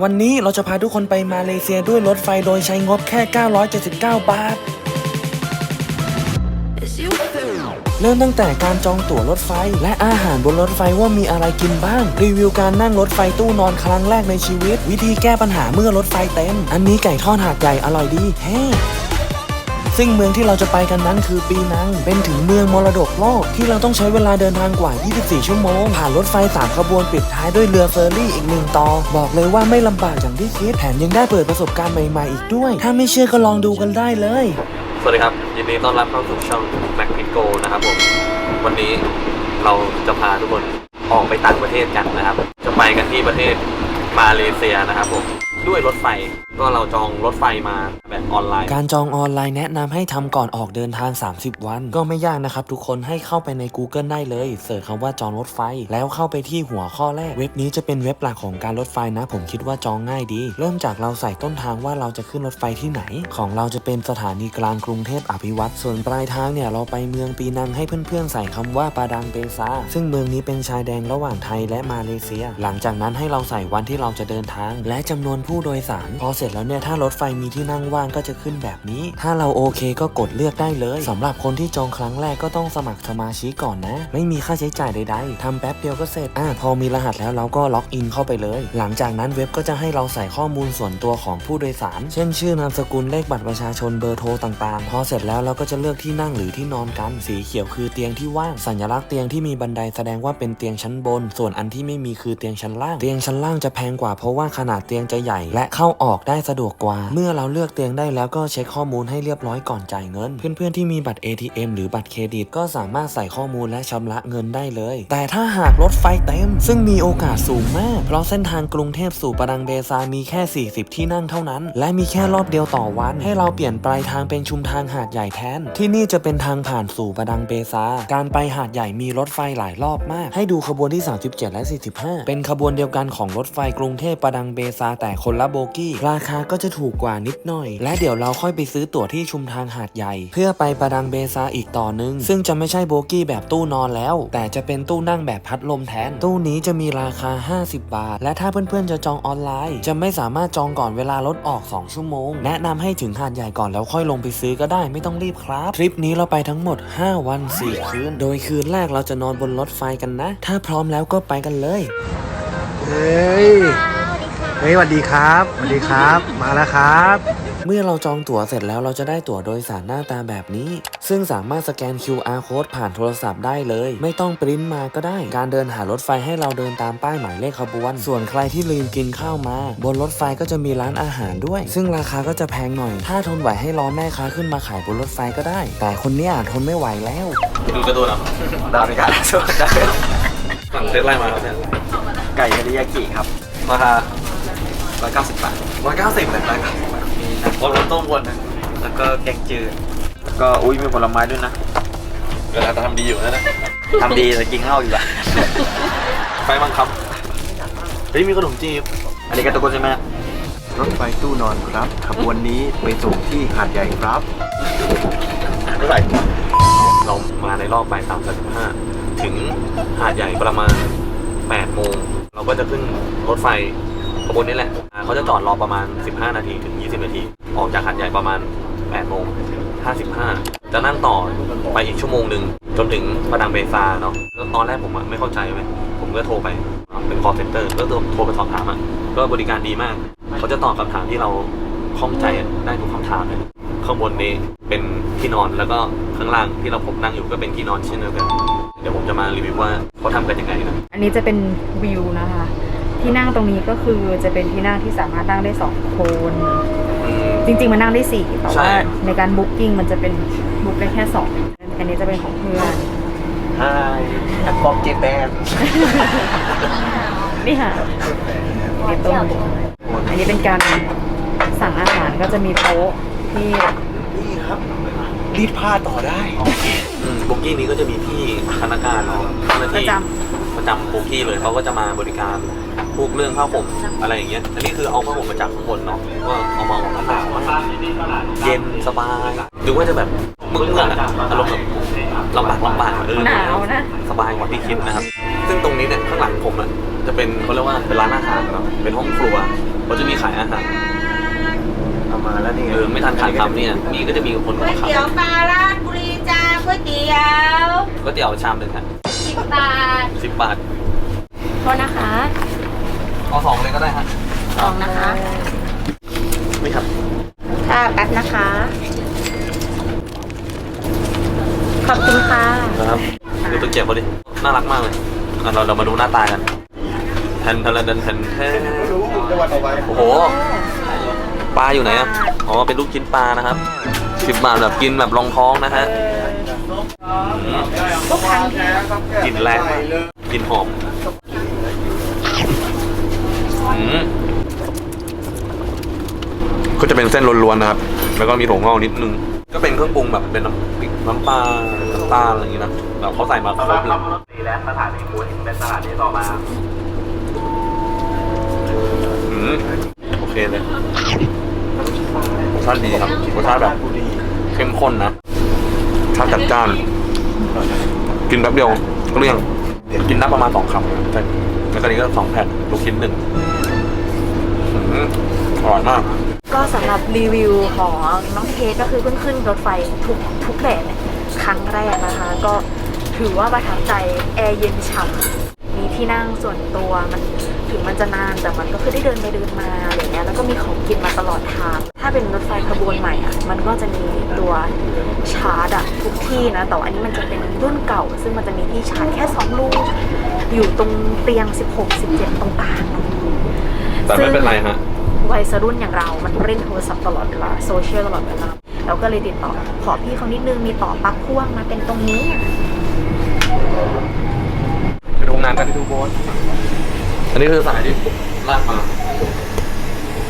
วันนี้เราจะพาทุกคนไปมาเลเซียด้วยรถไฟโดยใช้งบแค่ 979 บาท เริ่มตั้งแต่การจองตั๋วรถไฟ และอาหารบนรถไฟว่ามีอะไรกินบ้าง รีวิวการนั่งรถไฟตู้นอนครั้งแรกในชีวิต วิธีแก้ปัญหาเมื่อรถไฟเต็ม อันนี้ไก่ทอดหาดใหญ่อร่อยดี เฮ้ ซึ่งเมืองที่เราจะไปกันนั้นคือปีนัง เป็นถึงเมืองมรดกโลก ที่เราต้องใช้เวลาเดินทางกว่า 24 ชั่วโมง ผ่านรถไฟ 3 ขบวนปิดท้ายด้วยเรือเฟอร์รี่อีกหนึ่งต่อ บอกเลยว่าไม่ลำบากอย่างที่คิด แถมยังได้เปิดประสบการณ์ใหม่ๆอีกด้วย ถ้าไม่เชื่อก็ลองดูกันได้เลย สวัสดีครับ ยินดีต้อนรับเข้าสู่ช่อง Mac p i c o นะครับผม วันนี้เราจะพาทุกคนออกไปต่างประเทศกันนะครับ จะไปกันที่ประเทศมาเลเซียนะครับผม ด้วยรถไฟ ก็เราจองรถไฟมาแบบออนไลน์ การจองออนไลน์แนะนำให้ทำก่อนออกเดินทาง 30 วัน ก็ไม่ยากนะครับทุกคนให้เข้าไปใน Google ได้เลยเสิร์ชคำว่าจองรถไฟ แล้วเข้าไปที่หัวข้อแรก เว็บนี้จะเป็นเว็บหลักของการรถไฟนะ ผมคิดว่าจองง่ายดี เริ่มจากเราใส่ต้นทางว่าเราจะขึ้นรถไฟที่ไหน ของเราจะเป็นสถานีกลางกรุงเทพอภิวัตรส่วนปลายทางเนี่ยเราไปเมืองปีนังให้เพื่อนๆใส่คำว่าปาดังเปซาซึ่งเมืองนี้เป็นชายแดนระหว่างไทยและมาเลเซีย หลังจากนั้นให้เราใส่วันที่เราจะเดินทาง และจำนวนผู้โดยสาร พอเสร็จแล้วเนี่ยถ้ารถไฟมีที่นั่งว่างก็จะขึ้นแบบนี้ ถ้าเราโอเคก็กดเลือกได้เลยสำหรับคนที่จองครั้งแรกก็ต้องสมัครสมาชิกก่อนนะ ไม่มีค่าใช้จ่ายใดๆทำแป๊บเดียวก็เสร็จอ่าพอมีรหัสแล้วเราก็ล็อกอินเข้าไปเลย หลังจากนั้นเว็บก็จะให้เราใส่ข้อมูลส่วนตัวของผู้โดยสาร เช่นชื่อนามสกุลเลขบัตรประชาชนเบอร์โทรต่างๆ พอเสร็จแล้วเราก็จะเลือกที่นั่งหรือที่นอนกันสีเขียวคือเตียงที่ว่างสัญลักษณ์เตียงที่มีบันไดแสดงว่าเป็นเตียงชั้นบน ส่วนอันที่ไม่มีคือเตียงชั้นล่าง เตียงชั้นล่างจะแพงกว่าเพราะว่าขนาดเตียงจะใหญ่และเข้าออกได้สะดวกกว่า เมื่อเราเลือกเตียงได้แล้วก็เช็คข้อมูลให้เรียบร้อยก่อนจ่ายเงิน เพื่อนๆที่มีบัตร ATM หรือบัตรเครดิต ก็สามารถใส่ข้อมูลและชำระเงินได้เลย แต่ถ้าหากรถไฟเต็ม ซึ่งมีโอกาสสูงมาก เพราะเส้นทางกรุงเทพสู่ปะดังเบซามีแค่ 40 ที่นั่งเท่านั้น และมีแค่รอบเดียวต่อวัน ให้เราเปลี่ยนปลายทางเป็นชุมทางหาดใหญ่แทน ที่นี่จะเป็นทางผ่านสู่ปะดังเบซา การไปหาดใหญ่มีรถไฟหลายรอบมาก ให้ดูขบวนที่ 37 และ 45 เป็นขบวนเดียวกันของรถไฟกรุงเทพปะดังเบซาแต่คนละโบกี้ ราคาก็จะถูกกว่านิดหน่อย และเดี๋ยวเราค่อยไปซื้อตั๋วที่ชุมทางหาดใหญ่ เพื่อไปประดังเบซาอีกต่อหนึง ซึ่งจะไม่ใช่โบกี้แบบตู้นอนแล้ว แต่จะเป็นตู้นั่งแบบพัดลมแทน ตู้นี้จะมีราคา 50 บาท และถ้าเพื่อนๆจะจองออนไลน์ จะไม่สามารถจองก่อนเวลารถออก 2 ชั่วโมง แนะนำให้ถึงหาดใหญ่ก่อนแล้วค่อยลงไปซื้อก็ได้ไม่ต้องรีบครับ ทริปนี้เราไปทั้งหมด 5 วัน 4 คืน โดยคืนแรกเราจะนอนบนรถไฟกันนะ ถ้าพร้อมแล้วก็ไปกันเลย เฮ้ย เฮ้ยสวัสดีครับสวัสดีครับ มาแล้วครับ เมื่อเราจองตั๋วเสร็จแล้วเราจะได้ตั๋วโดยสารหน้าตาแบบนี้ ซึ่งสามารถสแกน QR code ผ่านโทรศัพท์ได้เลย ไม่ต้องปริ้นมาก็ได้ การเดินหารถไฟให้เราเดินตามป้ายหมายเลขขบวน ส่วนใครที่ลืมกินข้าวมา บนรถไฟก็จะมีร้านอาหารด้วย ซึ่งราคาก็จะแพงหน่อย ถ้าทนไหวให้รอแม่ค้าขึ้นมาขายบนรถไฟก็ได้ แต่คนเนี้ยทนไม่ไหวแล้ว ดูการะตูนเหรอดาวในการสวัสดีสั่งเซตอะไรมาครับเนี่ยไก่เทริยากิครับราคา 190บาทร้อยเก้าสิบเลยนะมีนะโอ้รถต้มวนนะแล้วก็แกงจืดแล้วก็อุ้ยมีผลไม้ด้วยนะเวลาทำดีอยู่นะนะทำดีแต่กินข้าวอยู่ละไฟบังคับเฮ้ยมีขนมจีบ อันนี้ก็ตะโกนใช่ไหมรถไฟตู้นอนครับ ขบวนนี้ไปส่งที่หาดใหญ่ครับเท่าไหร่เรามาในรอบบ่ายสามสิบห้าถึงหาดใหญ่ประมาณแปดโมงเราก็จะขึ้นรถไฟข บวนนี้แหละเขาจะจอดรอประมาณ 15 นาทีถึง 20 นาที ออกจากหาดใหญ่ประมาณ8โมง55 จะนั่งต่อไปอีกชั่วโมงหนึ่งจนถึงปะดังเบซาเนาะแล้วตอนแรกผมอะไม่เข้าใจเว้ยผมก็โทรไปเป็น call center ก็โทรไปสอบถามอะก็บริการดีมาก เขาจะตอบคำถามที่เราข้องใจได้ทุกคำถามเลยข้างบนนี้เป็นที่นอนแล้วก็ข้างล่างที่เราผมนั่งอยู่ก็เป็นที่นอนเช่นเดียวกัน เดี๋ยวผมจะมารีวิวว่าเขาทำกันยังไงนะ อันนี้จะเป็นวิวนะคะ ที่นั่งตรงนี้ก็คือจะเป็นที่นั่งที่สามารถนั่งได้สองคนอืมจริง ๆมันนั่งได้สี่แต่ใช่ว่าในการบุ๊กิ้งมันจะเป็นบุ๊กได้แค่สองอันนี้จะเป็นของเพื่อนไฮแอปปอมเจแปนนี่ค่ะนี่ตรงอันนี้เป็นการสั่งอาหารก็จะมีโต๊ะที่นี่ครับรีดผ้าต่อได้อืมโบกี้นี้ก็จะมีพี่พนักงานเนาะเจ้าหน้าประที่จประจำโบกี้เลยเขาก็จะมาบริการ พวกเรื่องผ้าห่มอะไรอย่างเงี้ย อันนี้คือเอาผ้าห่มมาจากข้างบนเนาะ ก็เอามาหนาวมากเย็นสบายหรือว่าจะแบบมึงๆอะอารมณ์แบบลำบากลำบากเออหนาวนะ สบายกว่าที่คิดนะครับ ซึ่งตรงนี้เนี่ยข้างหลังผมอะจะเป็นเขาเรียกว่าเป็นร้านอาหารเนาะ เป็นห้องครัวเขาจะมีขายอาหารเอามาแล้วนี่ไงเออไม่ทันขาดคำเนี่ยมีก็จะมีคนก๋วยมาขายเตี๋ยวปลาราดบุรีจ้าก๋วยเตี๋ยวก๋วยเตี๋ยวชามหนึ่งครับสิบบาทสิบบาทโทษนะคะ เอาสองเลยก็ได้ฮะสองนะคะ ไม่ครับ ค่ะแป๊บนะคะ ขอบคุณค่ะ นะครับดูตัวเก็บเขาดิน่ารักมากเลยอะเราเรามาดูหน้าตากันแทนแทนแทนแทนแทนรู้จังหวัดเอาไว้โอ้โหปลาอยู่ไหนอะอ๋อเป็นลูกชิ้นปลานะครับสิบบาทแบบกินแบบรองท้องนะฮะมทุกครั้งที่กลิ่นแรงมากกลิ่นหอม อืมก็จะเป็นเส้นล้วนๆนะครับ แล้วก็มีถั่วงอกนิดนึง ก็เป็นเครื่องปรุงแบบเป็นน้ำพริกน้ำปลาน้ำตาลอะไรอย่างงี้นะแบบเขาใส่มาครบเลยดีแล้วสถานีมูนเป็นสถานีต่อมาอืมโอเคเลยรสชาติดีครับรสชาติแบบบุรีเข้มข้นนะชาติจัดจ้าน กินแป๊บเดียวก็เรียงกินได้ประมาณสองคำแต่ แล้วก็นี้ก็สองแผ่นลูกชิ้นหนึ่งอืมอร่อยมาก ก็สำหรับรีวิวของน้องเคสก็คือเพิ่งขึ้นรถไฟทุกทุกแบบเนี่ยครั้งแรกนะคะ ก็ถือว่าประทับใจแอร์เย็นฉ่ำมีที่นั่งส่วนตัวมันถึงมันจะนานแต่มันก็คือได้เดินไปเดินมาอะไรเงี้ยแล้วก็มีของกินมาตลอดทาง เป็นรถไฟขบวนใหม่อะ มันก็จะมีตัวชาร์จอะทุกที่นะ แต่ว่าอันนี้มันจะเป็นรุ่นเก่า ซึ่งมันจะมีที่ชาร์จแค่สองลูก อยู่ตรงเตียง 16 17 ตรงกลางแต่ไม่เป็นไรฮะวัยรุ่นอย่างเรา มันเล่นโทรศัพท์ตลอดเวลาโซเชียลตลอดเวลาเราก็เลยติดต่อ ขอพี่เขานิดนึง มีต่อปลั๊กพ่วงมาเป็นตรงนี้ไปดูงานกันที่ทูโบสอันนี้คือสายที่ลากมา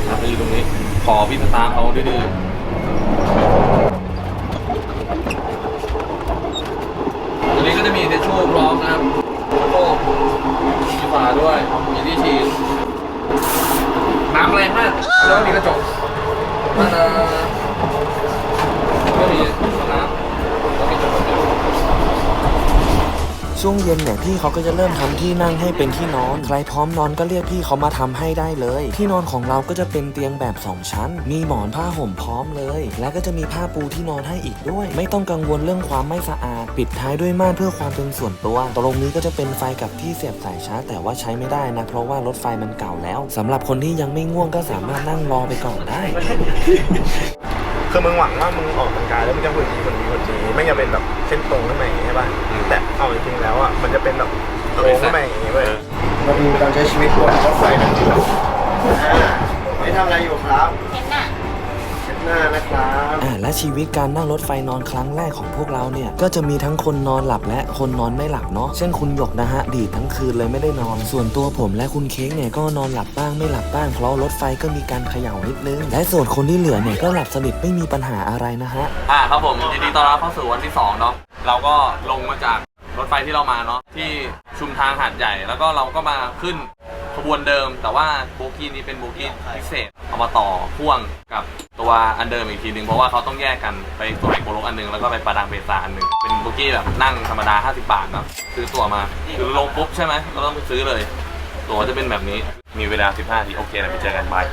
อะไปอยู่ตรงนี้ ขอพี่สตาร์เขาดื้อๆอันนี้ก็จะมีเทชชูพร้อมนะครับแล้ก็มีฝาด้วย มีที่ฉีดน้ำแรงมากแล้วก็มีกระจกมันเอ่อก็มีน้ำแล้วมีกระจก ช่วงเย็นเนี่ยพี่เขาก็จะเริ่มทำที่นั่งให้เป็นที่นอน ใครพร้อมนอนก็เรียกพี่เขามาทำให้ได้เลย ที่นอนของเราก็จะเป็นเตียงแบบ 2 ชั้น มีหมอนผ้าห่มพร้อมเลย และก็จะมีผ้าปูที่นอนให้อีกด้วย ไม่ต้องกังวลเรื่องความไม่สะอาด ปิดท้ายด้วยม่านเพื่อความเป็นส่วนตัว ตรงนี้ก็จะเป็นไฟกับที่เสียบสายชาร์จแต่ว่าใช้ไม่ได้นะ เพราะว่ารถไฟมันเก่าแล้วสำหรับคนที่ยังไม่ง่วงก็สามารถนั่งรอไปก่อนได้คือมึงหวังว่ามึงออกกำลังกายแล้วมึงจะหุ่นดีหุ่นดีหุ่นดีไม่จะเป็นแบบเส้นตรงข้างใน จะเป็นแบบโค้งข้างในอย่างงี้เว้ยเออมาดูการใช้ชีวิตบนรถไฟกันดีกว่าอ่าไม่ทำอะไรอยู่ครับเห็นน่ะเช็ดหน้านะครับอ่าและชีวิตการนั่งรถไฟนอนครั้งแรกของพวกเราเนี่ย ก็จะมีทั้งคนนอนหลับและคนนอนไม่หลับเนาะเช่นคุณหยกนะฮะ ดีดทั้งคืนเลยไม่ได้นอน ส่วนตัวผมและคุณเค้กเนี่ยก็นอนหลับบ้างไม่หลับบ้างเพราะรถไฟก็มีการเขย่านิดนึง และส่วนคนที่เหลือเนี่ยก็หลับสนิทไม่มีปัญหาอะไรนะฮะ อ่าครับผมยินดีต้อนรับเข้าสู่วันที่2เนาะเราก็ลงมาจากร ถไฟที่เรามาเนาะที่ชุมทางหาดใหญ่ แล้วก็เราก็มาขึ้นขบวนเดิม แต่ว่าโบกี้นี้เป็นโบกี้พิเศษเอามาต่อพ่วงกับตัวอันเดิมอีกทีหนึ่งเพราะว่าเขาต้องแยกกันไปตัวไอโกลกอันหนึงแล้วก็ไปประดังเบซาอันหนึงเป็นโบกี้แบบนั่งธรรมดา 50 บาทเนาะซื้อตั๋วมาคือลงปุ๊บใช่ไหมเราต้องไปซื้อเลย ตั๋วจะเป็นแบบนี้มีเวลา 15นาทีโอเคนะไปเจอกันบาย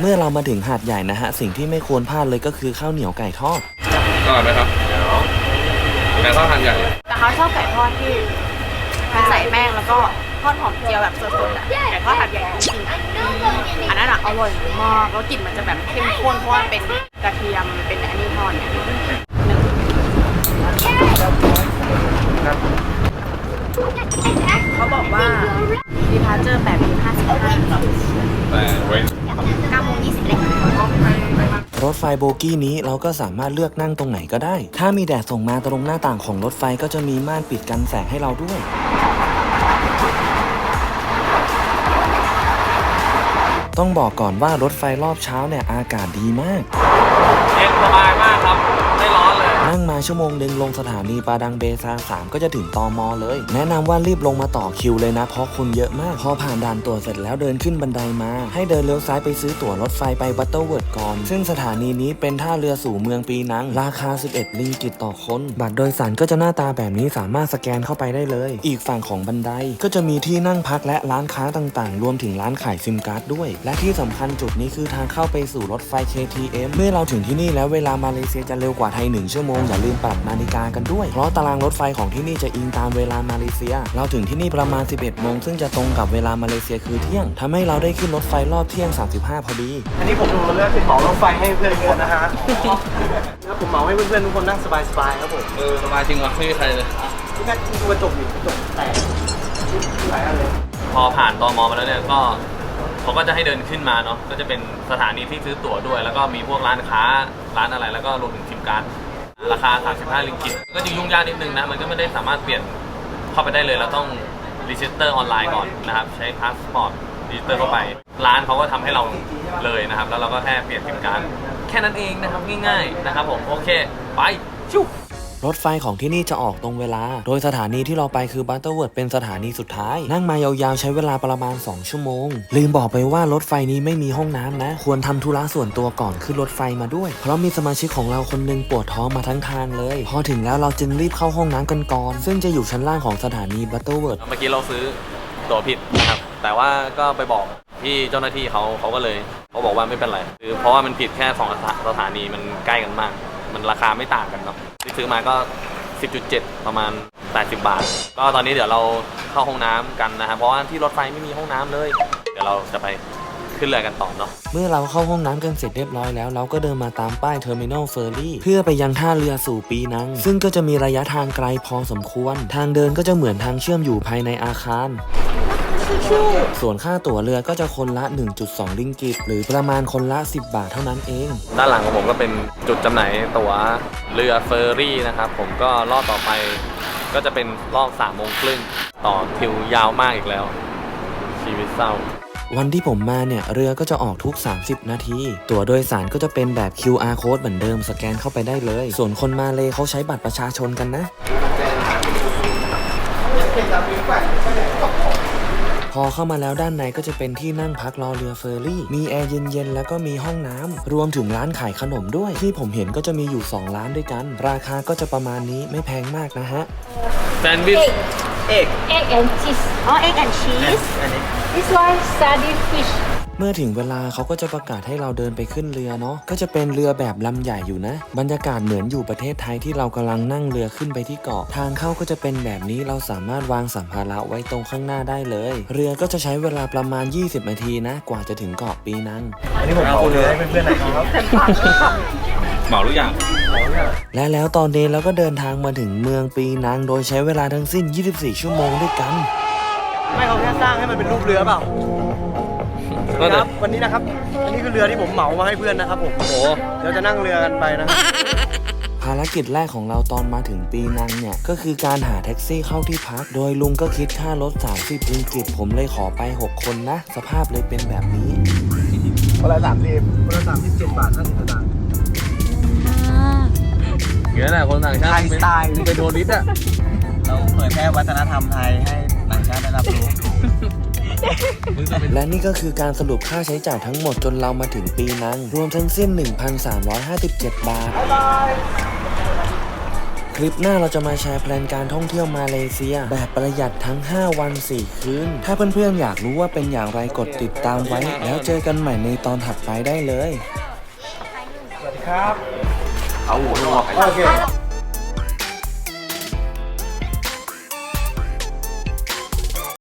เมื่อเรามาถึงหาดใหญ่นะฮะ สิ่งที่ไม่ควรพลาดเลยก็คือข้าวเหนียวไก่ทอดอร่อยไหมครับไก่ทอดหาดใหญ่แต่ เขาชอบไก่ทอดที่มันใส่แป้งแล้วก็ทอดหอมเจียวแบบสดๆอะไก่ทอดหัดใหญ่จริงๆอันนั้นอะอร่อยมากแล้วกลิ่นมันจะแบบเข้มข้นเพราะว่าเป็นกระเทียมเป็นอันนี้ทอดเนี่ยเขาบอกว่าดีพาเจอร์8โมง55แต่เว้น9โมง20เลย รถไฟโบกี้นี้เราก็สามารถเลือกนั่งตรงไหนก็ได้ ถ้ามีแดดส่งมาตรงหน้าต่างของรถไฟก็จะมีม่านปิดกันแสงให้เราด้วยต้องบอกก่อนว่ารถไฟรอบเช้าเนี่ยอากาศดีมาก เย็นสบายมากครับ ชั่วโมงหนึ่งลงสถานีปาดังเบซา3ก็จะถึงตอมอเลย แนะนำว่ารีบลงมาต่อคิวเลยนะ เพราะคนเยอะมาก พอผ่านด่านตรวจเสร็จแล้วเดินขึ้นบันไดมา ให้เดินเลี้ยวซ้ายไปซื้อตั๋วรถไฟไปบัตเตอร์เวิร์ดก่อน ซึ่งสถานีนี้เป็นท่าเรือสู่เมืองปีนัง ราคา 11 ลิงกิตต่อคน บัตรโดยสารก็จะหน้าตาแบบนี้สามารถสแกนเข้าไปได้เลย อีกฝั่งของบันไดก็จะมีที่นั่งพักและร้านค้าต่างๆ รวมถึงร้านขายซิมการ์ดด้วย และที่สำคัญจุดนี้คือทางเข้าไปสู่รถไฟ KTM เมื่อเราถึงที่นี่แล้วเวลามาเลเซียจะเร็วกว่าไทย1ชั่วโมงอย่าลืมปรับนาฬิกากันด้วย เพราะตารางรถไฟของที่นี่จะอิงตามเวลามาเลเซีย เราถึงที่นี่ประมาณ 11โมงซึ่งจะตรงกับเวลามาเลเซียคือเที่ยงทำให้เราได้ขึ้นรถไฟรอบเที่ยง 35 พอดี อันนี้ผมดูเลือกติดต่อรถไฟให้เพื่อนทุกคนนะฮะแล้วผมเหมาให้เพื่อนๆทุกคนนั่งสบายๆครับผมเออสบายจริงวะไม่มีใครเลยที่แค่ดูกระจกอยู่กระจกแตกหลายอันเลยพอผ่านตอมอมาแล้วเนี่ยก็เขาก็จะให้เดินขึ้นมาเนาะก็จะเป็นสถานีที่ซื้อตั๋วด้วย แล้วก็มีพวกร้านค้าร้านอะไรแล้วก็รวมถึงซิมการ์ด ราคา 35 ลิงกิต ก็จะยุ่งยากนิดนึงนะ มันก็ไม่ได้สามารถเปลี่ยนเข้าไปได้เลย เราต้องรีจิสเตอร์ออนไลน์ก่อนนะครับ ใช้พาสปอร์ตรีจิสเตอร์เข้าไป ร้านเขาก็ทำให้เราเลยนะครับ แล้วเราก็แค่เปลี่ยนพิมการ์ดแค่นั้นเองนะครับ ง่ายๆนะครับผม โอเค ไป ชุบ รถไฟของที่นี่จะออกตรงเวลา โดยสถานีที่เราไปคือบัตเตอร์เวิร์ดเป็นสถานีสุดท้าย นั่งมายาวๆใช้เวลาประมาณ 2 ชั่วโมง ลืมบอกไปว่ารถไฟนี้ไม่มีห้องน้ำนะ ควรทำธุระส่วนตัวก่อนขึ้นรถไฟมาด้วย เพราะมีสมาชิกของเราคนหนึงปวดท้องมาทั้งทางเลย พอถึงแล้วเราจึงรีบเข้าห้องน้ำกันก่อน ซึ่งจะอยู่ชั้นล่างของสถานีบัตเตอร์เวิร์ดเมื่อกี้เราซื้อตั๋วผิดนะครับ แต่ว่าก็ไปบอกพี่เจ้าหน้าที่เขาเขาก็เลยเขาบอกว่าไม่เป็นไรคือเพราะว่ามันผิดแค่สองสถานีมันใกล้กันมาก มันราคาไม่ต่างกันเนาะที่ซื้อมาก็ 10.7 ประมาณ 80 บาท ก็ตอนนี้เดี๋ยวเราเข้าห้องน้ำกันนะครับเพราะว่าที่รถไฟไม่มีห้องน้ำเลย เดี๋ยวเราจะไปขึ้นเรือกันต่อเนาะ เมื่อเราเข้าห้องน้ำกันเสร็จเรียบร้อยแล้ว เราก็เดินมาตามป้าย Terminal Ferry เพื่อไปยังท่าเรือสู่ปีนัง ซึ่งก็จะมีระยะทางไกลพอสมควร ทางเดินก็จะเหมือนทางเชื่อมอยู่ภายในอาคาร ส่วนค่าตั๋วเรือก็จะคนละ 1.2 ลิงกิตหรือประมาณคนละ 10 บาทเท่านั้นเอง ด้านหลังของผมก็เป็นจุดจำหน่ายตั๋วเรือเฟอร์รี่นะครับ ผมก็รอบต่อไปก็จะเป็นรอบ3ามโมงครึ่งต่อคิวยาวมากอีกแล้ว ชีวิตเศร้า วันที่ผมมาเนี่ย เรือก็จะออกทุก 30 นาที ตั๋วโดยสารก็จะเป็นแบบ QR code เหมือนเดิมสแกนเข้าไปได้เลย ส่วนคนมาเลเขาใช้บัตรประชาชนกันนะ พอเข้ามาแล้วด้านในก็จะเป็นที่นั่งพักรอเรือเฟอร์รี่ มีแอร์เย็นๆ แล้วก็มีห้องน้ำรวมถึงร้านขายขนมด้วย ที่ผมเห็นก็จะมีอยู่ 2 ร้านด้วยกัน ราคาก็จะประมาณนี้ไม่แพงมากนะฮะแซนด์วิชเอก egg and cheese อ๋อ egg and cheese อันนี้ this one sardine fish เมื่อถึงเวลาเขาก็จะประกาศให้เราเดินไปขึ้นเรือเนาะก็จะเป็นเรือแบบลำใหญ่อยู่นะ บรรยากาศเหมือนอยู่ประเทศไทยที่เรากำลังนั่งเรือขึ้นไปที่เกาะ ทางเข้าก็จะเป็นแบบนี้เราสามารถวางสัมภาระไว้ตรงข้างหน้าได้เลย เรือก็จะใช้เวลาประมาณ 20 นาทีนะ กว่าจะถึงเกาะปีนังอันนี้ผมเอาเลยให้เพื่อนๆหน่อยครับเหมาหรือยังและแล้วตอนนี้เราก็เดินทางมาถึงเมืองปีนังโดยใช้เวลาทั้งสิ้น 24 ชั่วโมงด้วยกัน ไม่เขาแค่สร้างให้มันเป็นรูปเรือเปล่าก็ คแต่รับวันนี้นะครับอันนี้คือเรือที่ผมเหมามาให้เพื่อนนะครับผมโอ้โหเดี๋ยวจะนั่งเรือกันไปนะครับภารกิจแรกของเราตอนมาถึงปีนังเนี่ย ก็คือการหาแท็กซี่เข้าที่พัก โดยลุงก็คิดค่ารถ 30ริงกิตผมเลยขอไป 6 คนนะ สภาพเลยเป็นแบบนี้คนละสามสิบคนละสามสิบเจ็ดบาทห้าสิบสตางค์เงี้ยแหละคนต่างชาติไทยสไตล์เป็นโทริสต์อะเราเผยแพร่วัฒนธรรมไทยให้ต่างชาติได้รับรู้ และนี่ก็คือการสรุปค่าใช้จ่ายทั้งหมดจนเรามาถึงปีนังรวมทั้งสิ้น 1,357 บาท คลิปหน้าเราจะมาแชร์แพลนการท่องเที่ยวมาเลเซีย แบบประหยัดทั้ง 5 วัน 4 คืน ถ้าเพื่อนๆอยากรู้ว่าเป็นอย่างไรกดติดตามไว้ แล้วเจอกันใหม่ในตอนถัดไปได้เลย สวัสดีครับ เอาหัวหนวกโอเค